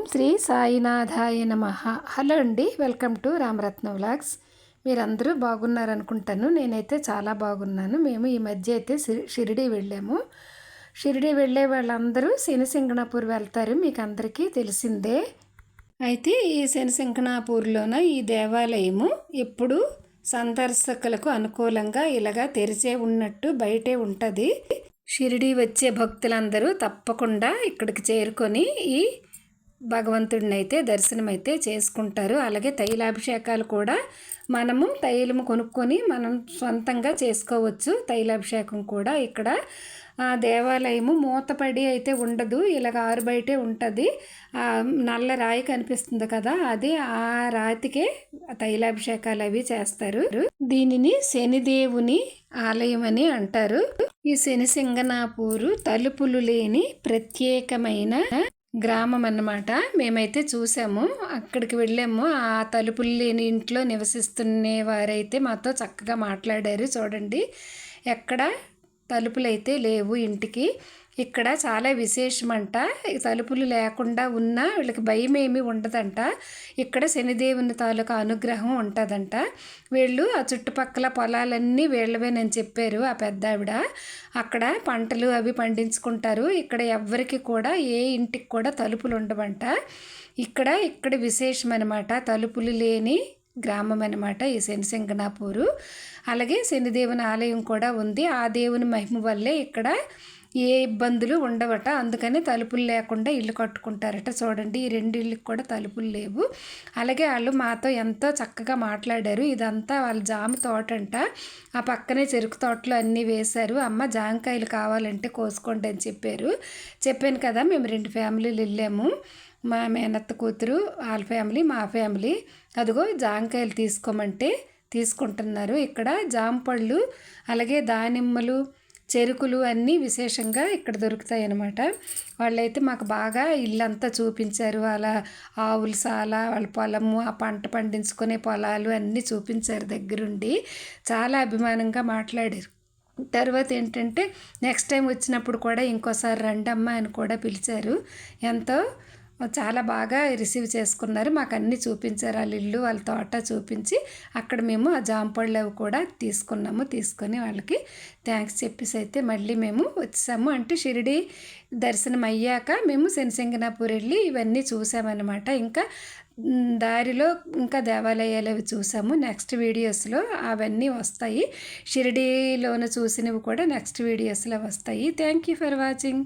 ఓం శ్రీ సాయినాథాయ నమ. హలో అండి వెల్కమ్ టు రామరత్న వ్లాగ్స్. మీరందరూ బాగున్నారనుకుంటాను. నేనైతే చాలా బాగున్నాను. మేము ఈ మధ్య అయితే షిరిడి వెళ్ళాము. షిరిడి వెళ్ళే వాళ్ళందరూ శనిసింగణాపూర్ వెళ్తారు. మీకు అందరికీ తెలిసిందే. అయితే ఈ శనిసింగణాపూర్లోన ఈ దేవాలయము ఎప్పుడు సందర్శకులకు అనుకూలంగా ఇలాగా తెరిచే ఉన్నట్టు బయటే ఉంటుంది. షిరిడి వచ్చే భక్తులందరూ తప్పకుండా ఇక్కడికి చేరుకొని ఈ భగవంతుడిని అయితే దర్శనం అయితే చేసుకుంటారు. అలాగే తైలాభిషేకాలు కూడా మనము తైలము కొనుక్కొని మనం సొంతంగా చేసుకోవచ్చు. తైలాభిషేకం కూడా ఇక్కడ దేవాలయము మూతపడి అయితే ఉండదు. ఇలాగ ఆరు బయటే ఉంటుంది. నల్ల రాయి కనిపిస్తుంది కదా అది ఆ రాతికే తైలాభిషేకాలు అవి చేస్తారు. దీనిని శనిదేవుని ఆలయం అని అంటారు. ఈ శని సింగనాపూరు తలుపులు లేని ప్రత్యేకమైన గ్రామం అన్నమాట మేమైతే చూసాము. అక్కడికి వెళ్ళాము. ఆ తలుపులు లేని ఇంట్లో నివసిస్తున్న వారైతే మాతో చక్కగా మాట్లాడారు. చూడండి ఎక్కడ తలుపులైతే లేవు ఇంటికి. ఇక్కడ చాలా విశేషమంట. తలుపులు లేకుండా ఉన్నా వీళ్ళకి భయం ఏమీ ఉండదంట. ఇక్కడ శనిదేవుని తాలూకా అనుగ్రహం ఉంటుందంట. వీళ్ళు ఆ చుట్టుపక్కల పొలాలన్నీ వీళ్ళవేనని చెప్పారు ఆ పెద్ద ఆవిడ అక్కడ పంటలు అవి పండించుకుంటారు. ఇక్కడ ఎవ్వరికి కూడా ఏ ఇంటికి కూడా తలుపులు ఉండవంట. ఇక్కడ ఇక్కడ విశేషం అనమాట తలుపులు లేని గ్రామం అనమాట ఈ శనిసింగనాపూరు అలాగే శనిదేవుని ఆలయం కూడా ఉంది. ఆ దేవుని మహిమ వల్లే ఇక్కడ ఏ ఇబ్బందులు ఉండవట. అందుకని తలుపులు లేకుండా ఇల్లు కట్టుకుంటారట. చూడండి ఈ రెండు ఇళ్ళకి కూడా తలుపులు లేవు. అలాగే వాళ్ళు మాతో ఎంతో చక్కగా మాట్లాడారు. ఇదంతా వాళ్ళ జామ తోట అంట ఆ పక్కనే చెరుకు తోటలు అన్నీ వేశారు. అమ్మ జామకాయలు కావాలంటే కోసుకోండి అని చెప్పారు. చెప్పాను కదా మేము రెండు ఫ్యామిలీలు వెళ్ళాము. మా మేనత్త కూతురు వాళ్ళ ఫ్యామిలీ మా ఫ్యామిలీ. అదిగో జామకాయలు తీసుకోమంటే తీసుకుంటున్నారు. ఇక్కడ జామ పళ్ళు అలాగే దానిమ్మలు చెరుకులు అన్నీ విశేషంగా ఇక్కడ దొరుకుతాయి అన్నమాట వాళ్ళైతే మాకు బాగా ఇల్లంతా చూపించారు. వాళ్ళ ఆవుల సాల వాళ్ళ పొలము ఆ పంట పండించుకునే పొలాలు అన్నీ చూపించారు దగ్గరుండి. చాలా అభిమానంగా మాట్లాడారు. తర్వాత ఏంటంటే నెక్స్ట్ టైం వచ్చినప్పుడు కూడా ఇంకోసారి రండమ్మ అని కూడా పిలిచారు. ఎంతో చాలా బాగా రిసీవ్ చేసుకున్నారు. మాకు అన్నీ చూపించారు. వాళ్ళ ఇల్లు వాళ్ళ తోట చూపించి అక్కడ మేము ఆ జాంపళ్ళు అవి కూడా తీసుకున్నాము. తీసుకొని వాళ్ళకి థ్యాంక్స్ చెప్పేసి అయితే మళ్ళీ మేము వచ్చాము. అంటే షిరిడి దర్శనం అయ్యాక మేము శనిసింగనాపూర్ వెళ్ళి ఇవన్నీ చూసామన్నమాట. ఇంకా దారిలో ఇంకా దేవాలయాలు అవి చూసాము. నెక్స్ట్ వీడియోస్లో అవన్నీ వస్తాయి. షిరిడీలోన చూసినవి కూడా నెక్స్ట్ వీడియోస్లో వస్తాయి. Thank you for watching.